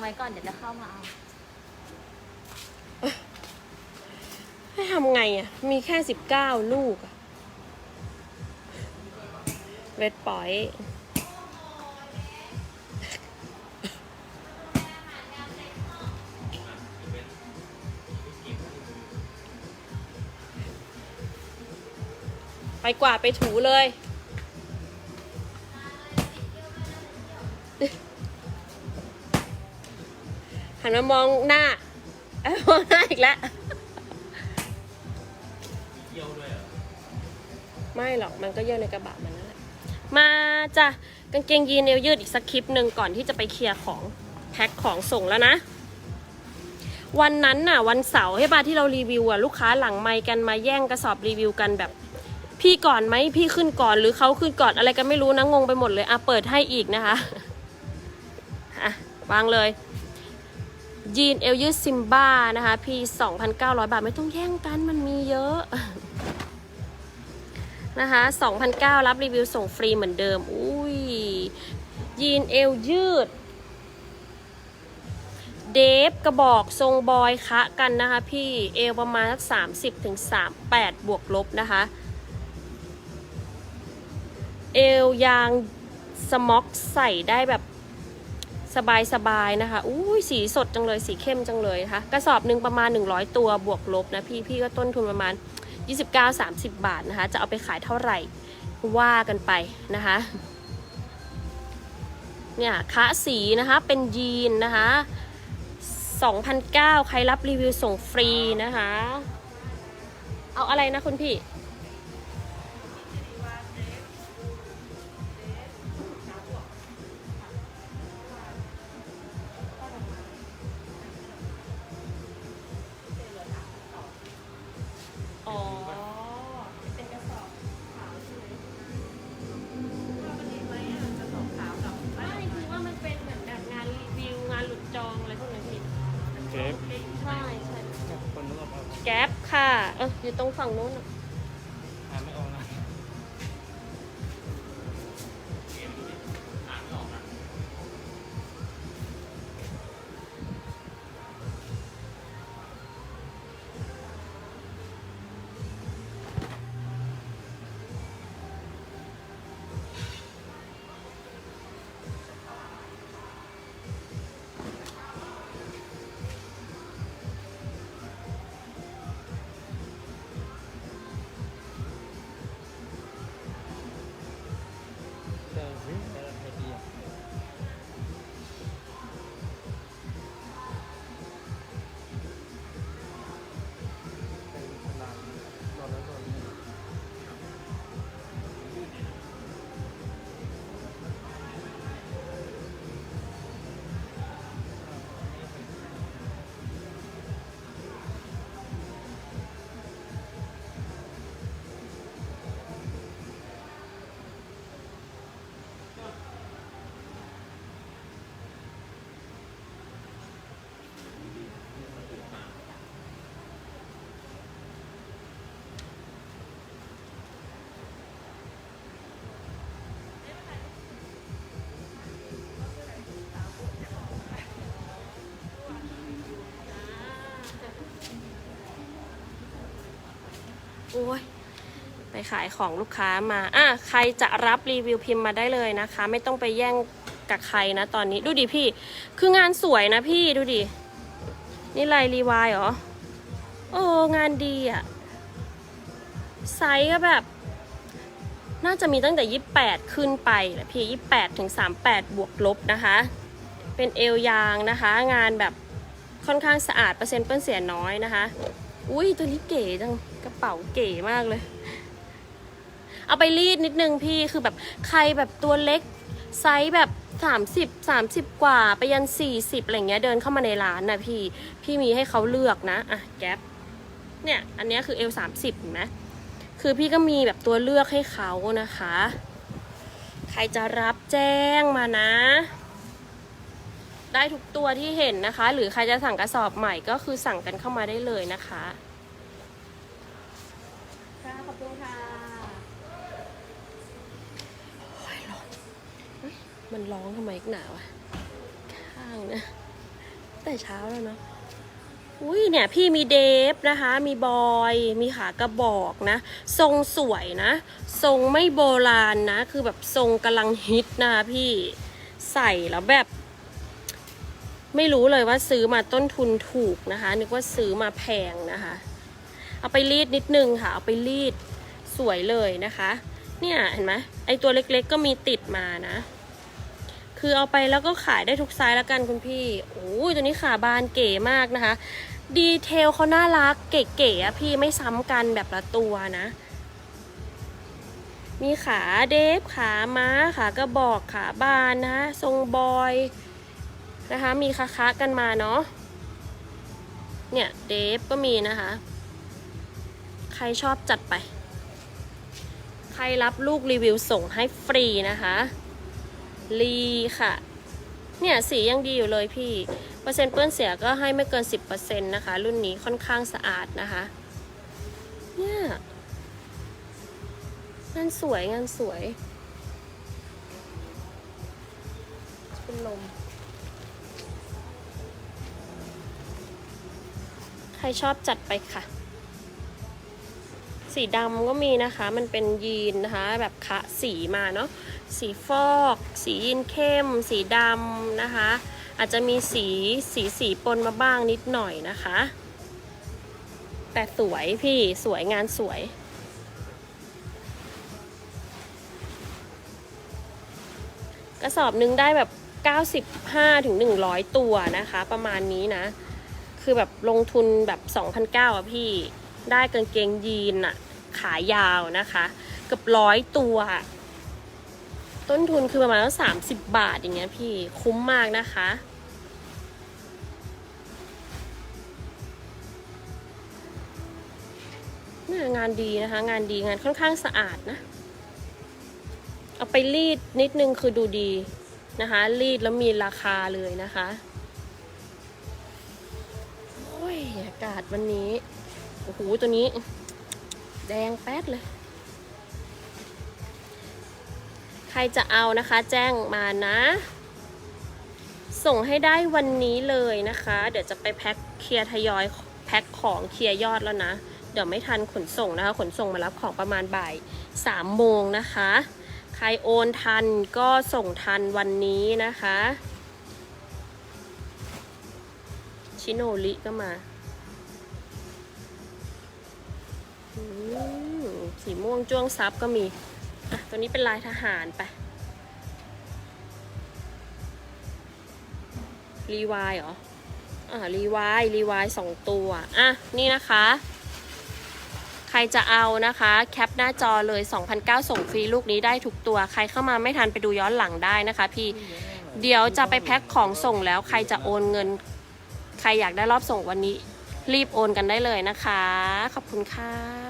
ไว้ก่อนเดี๋ยวจะเข้ามาเอา ให้ทำไงอะ มีแค่สิบเก้าลูกอะเวทปอยไปกวาดไปถูเลย หันมามองหน้าอมองหน้าอีกแล้วเยี่ยวด้วยเหรอไม่หรอกมันก็เยอะในกระบะมันนั่นแหละมาจ้ะกางเกงยีนเอวยืดอีกสักคลิปหนึ่งก่อนที่จะไปเคลียร์ของแพ็คของส่งแล้วนะ วันนั้นน่ะ วันเสาร์ให้ปาที่เรารีวิวอะลูกค้าหลังไมค์กันมาแย่งกระสอบรีวิวกันแบบ พี่ก่อนไหมพี่ขึ้นก่อนหรือเขาขึ้นก่อนอะไรกันไม่รู้นะงงไปหมดเลยอะเปิดให้อีกนะคะอะวางเลย ยีนเอลยืดซิมบ้านะคะ พี่2,900 บาทไม่ต้องแย่งกันมันมีเยอะนะคะ2,009รับรีวิวส่งฟรีเหมือนเดิม อุ้ย ยีนเอวยืด เดฟกระบอกทรงบอยคะกันนะคะพี่เอวประมาณสัก30ถึง38 บวกลบนะคะ เอวยางสม็อกใส่ได้แบบ สบายๆนะคะอุ้ยสีสดจังเลยสีเข้มจังเลยนะคะกระสอบหนึ่งประมาณ 100 ตัวบวกลบนะพี่พี่ก็ต้นทุนประมาณ 29-30 บาทนะคะ จะเอาไปขายเท่าไหร่ว่ากันไปนะคะเนี่ยคะสีนะคะเป็นยีนนะคะ2,009ใครรับรีวิวส่งฟรีนะคะ เอาอะไรนะคุณพี่ ใช่ใช่คนนึกออกแก๊ปค่ะ เอออยู่ตรงฝั่งนู้นน่ะ อ้ยไปขายของลูกค้ามาอะใครจะรับรีวิวพิมพ์มาได้เลยนะคะ ไม่ต้องไปแย่งกับใครนะตอนนี้ดูดิพี่ คืองานสวยนะพี่ดูดิ นี่ลายรีวายเหรอ โอ้งานดีอะไซส์ก็แบบ น่าจะมีตั้งแต่ 28 ขึ้นไปแหละพี่ 28 ถึง 38 บวกลบนะคะ เป็นเอวยางนะคะ งานแบบค่อนข้างสะอาดเปอร์เซ็นต์เปื้อนเสียน้อยนะคะ อุ้ยตัวนี้เก๋จัง กระเป๋าเก๋มากเลย เอาไปรีดนิดนึงพี่คือแบบใครแบบตัวเล็กไซส์แบบ30 30 กว่าไปยัน 40อะไรเงี้ยเดินเข้ามาในร้านนะพี่ พี่มีให้เขาเลือกนะอะแก๊ปเนี่ยอันนี้คือเอล30เห็นไหมคือพี่ก็มีแบบตัวเลือกให้เขานะคะ ใครจะรับแจ้งมานะ ได้ทุกตัวที่เห็นนะคะ หรือใครจะสั่งกระสอบใหม่ก็คือสั่งกันเข้ามาได้เลยนะคะขอบคุณค่ะโอ้ยร้อนเฮ้ย มันร้องทำไมกหนาวะข้างนะ แต่เช้าแล้วเนาะอุ้ยเนี่ยพี่มีเดฟนะคะ มีบอย มีขากระบอกนะ ทรงสวยนะ ทรงไม่โบราณนะ คือแบบทรงกำลังฮิตนะคะพี่ใส่แล้วแบบ ไม่รู้เลยว่าซื้อมาต้นทุนถูกนะคะ นึกว่าซื้อมาแพงนะคะ เอาไปรีดนิดนึงค่ะ เอาไปรีดสวยเลยนะคะ เนี่ยเห็นไหมไอตัวเล็กๆก็มีติดมานะ คือเอาไปแล้วก็ขายได้ทุกไซส์แล้วกันคุณพี่โอ้ยตัวนี้ขาบานเก๋มากนะคะ ดีเทลเขาน่ารักเก๋ๆอะพี่ไม่ซ้ำกันแบบละตัวนะ มีขาเดฟขาม้าขากระบอกขาบานนะคะทรงบอยนะคะ มีคะๆกันมาเนาะเนี่ยเดฟก็มีนะคะ ใครชอบจัดไป ใครรับลูกรีวิวส่งให้ฟรีนะคะ ลีค่ะ เนี่ยสียังดีอยู่เลยพี่ เปอร์เซ็นต์เปื้อนเสียก็ให้ไม่เกิน 10%นะคะ รุ่นนี้ค่อนข้างสะอาดนะคะ เนี่ยงานสวยงานสวย เป็นลม ใครชอบจัดไปค่ะสีดำก็มีนะคะ มันเป็นยีนนะคะ แบบคะสีมาเนาะ สีฟอก สียีนเข้ม สีดำนะคะ อาจจะมีสีสีสีปนมาบ้างนิดหน่อยนะคะ แต่สวยพี่สวยงานสวยกระสอบหนึ่งได้แบบ 95ถึง100 ตัวนะคะ ประมาณนี้นะ คือแบบลงทุนแบบ2,009อะพี่ ได้กางเกงยีนอะขายาวนะคะ เกือบร้อยตัว ต้นทุนคือประมาณสามสิบบาทอย่างเงี้ยพี่คุ้มมากนะคะนี่งานดีนะคะ งานดีงานค่อนข้างสะอาดนะ เอาไปรีดนิดนึงคือดูดีนะคะ รีดแล้วมีราคาเลยนะคะโอ้ยอากาศวันนี้ โอ้โห ตัวนี้ แดงแป๊ดเลย รจะเอานะคะแจ้งมานะ ส่งให้ได้วันนี้เลยนะคะ เดี๋ยวจะไปแพ็คเคลียร์ทยอยแพ็คของเคลียร์ยอดแล้วนะ เดี๋ยวไม่ทันขนส่งนะคะ ขนส่งมารับของประมาณบ่ายสามโมงนะคะ ใครโอนทันก็ส่งทันวันนี้นะคะ ชิโนริก็มาสีม่วงจ้วงซับก็มี อะ ตัวนี้เป็นลายทหารไปรีวายเหรอ อ่ารีวายรีวายสองตัว อะ นี่นะคะ ใครจะเอานะคะ แคปหน้าจอเลย 2,009ส่งฟรีลูกนี้ได้ทุกตัว ใครเข้ามาไม่ทันไปดูย้อนหลังได้นะคะพี่ เดี๋ยวจะไปแพ็คของส่งแล้วใครจะโอนเงิน ใครอยากได้รอบส่งวันนี้ รีบโอนกันได้เลยนะคะ ขอบคุณค่ะ